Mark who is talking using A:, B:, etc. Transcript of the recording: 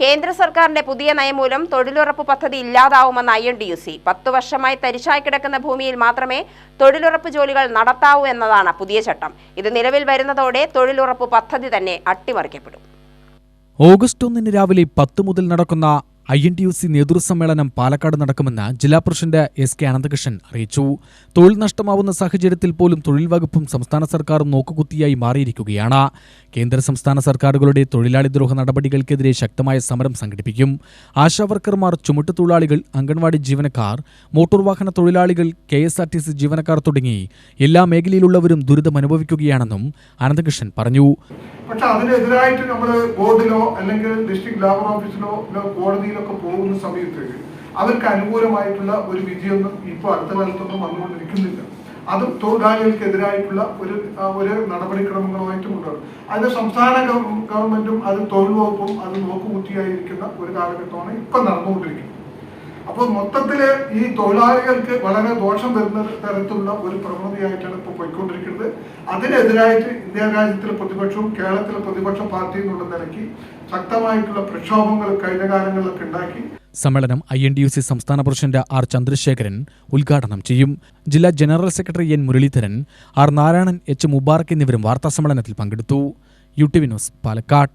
A: കേന്ദ്ര സർക്കാരിന്റെ പുതിയ നയം മൂലം തൊഴിലുറപ്പ് പദ്ധതി ഇല്ലാതാവുമെന്ന് I N D U C. പത്തു വർഷമായി തരിശായി കിടക്കുന്ന ഭൂമിയിൽ മാത്രമേ തൊഴിലുറപ്പ് ജോലികൾ നടത്താവൂ എന്നതാണ് പുതിയ ചട്ടം. ഇത് നിലവിൽ വരുന്നതോടെ തൊഴിലുറപ്പ് പദ്ധതി തന്നെ അട്ടിമറിക്കപ്പെടും.
B: ഓഗസ്റ്റ് ഒന്നിന് രാവിലെ പത്ത് മുതൽ നടക്കുന്ന I N T U C നേതൃസമ്മേളനം Palakkad നടക്കുമെന്ന് ജില്ലാ പ്രസിഡന്റ് എസ് കെ അനന്തകൃഷ്ണൻ അറിയിച്ചു. തൊഴിൽ നഷ്ടമാവുന്ന സാഹചര്യത്തിൽ പോലും തൊഴിൽ വകുപ്പും സംസ്ഥാന സർക്കാരും നോക്കുകുത്തിയായി മാറിയിരിക്കുകയാണ്. കേന്ദ്ര സംസ്ഥാന സർക്കാരുകളുടെ തൊഴിലാളി ദ്രോഹ നടപടികൾക്കെതിരെ ശക്തമായ സമരം സംഘടിപ്പിക്കും. ആശാവർക്കർമാർ ചുമട്ടുതൊഴിലാളികൾ അംഗൻവാടി ജീവനക്കാർ മോട്ടോർ വാഹന തൊഴിലാളികൾ K S R T C ജീവനക്കാർ തുടങ്ങി എല്ലാ മേഖലയിലുള്ളവരും ദുരിതമനുഭവിക്കുകയാണെന്നും അനന്തകൃഷ്ണൻ പറഞ്ഞു.
C: പക്ഷെ അതിനെതിരായിട്ട് നമ്മൾ ബോർഡിലോ അല്ലെങ്കിൽ ഡിസ്ട്രിക്ട് ലേബർ ഓഫീസിലോ ഇല്ല കോടതിയിലൊക്കെ പോകുന്ന സമയത്ത് അവർക്ക് അനുകൂലമായിട്ടുള്ള ഒരു വിധിയൊന്നും ഇപ്പോൾ അടുത്ത കാലത്തൊന്നും വന്നുകൊണ്ടിരിക്കുന്നില്ല. അതും തൊഴിലാളികൾക്കെതിരായിട്ടുള്ള ഒരു ഒരു നടപടിക്രമങ്ങളുമായിട്ടും ഉണ്ടാകും അതിന് സംസ്ഥാന ഗവൺമെന്റും അത് തൊഴിൽ വകുപ്പും അത് നോക്കുകുത്തിയായിരിക്കുന്ന ഒരു കാലഘട്ടമാണ് ഇപ്പം നടന്നുകൊണ്ടിരിക്കുന്നത്. അപ്പോൾ മൊത്തത്തിൽ ഈ തൊഴിലാളികൾക്ക് വളരെ ദോഷം വരുന്ന തരത്തിലുള്ള ഒരു പ്രവണതയായിട്ടാണ് ഇപ്പോൾ പോയിക്കൊണ്ടിരിക്കുന്നത്. അതിനെതിരായിട്ട് ഇന്ത്യ രാജ്യത്തിലെ പ്രതിപക്ഷവും കേരളത്തിലെ പ്രതിപക്ഷ പാർട്ടി എന്നുള്ള നിലയ്ക്ക് ശക്തമായിട്ടുള്ള പ്രക്ഷോഭങ്ങൾ കഴിഞ്ഞ കാലങ്ങളിലൊക്കെ ഉണ്ടാക്കി.
B: സമ്മേളനം I N D U C സംസ്ഥാന പ്രസിഡന്റ് ആർ ചന്ദ്രശേഖരൻ ഉദ്ഘാടനം ചെയ്യും. ജില്ലാ general secretary N Muraleedharan R Narayanan H Mubarak എന്നിവരും വാർത്താസമ്മേളനത്തിൽ പങ്കെടുത്തു. U T V news Palakkad.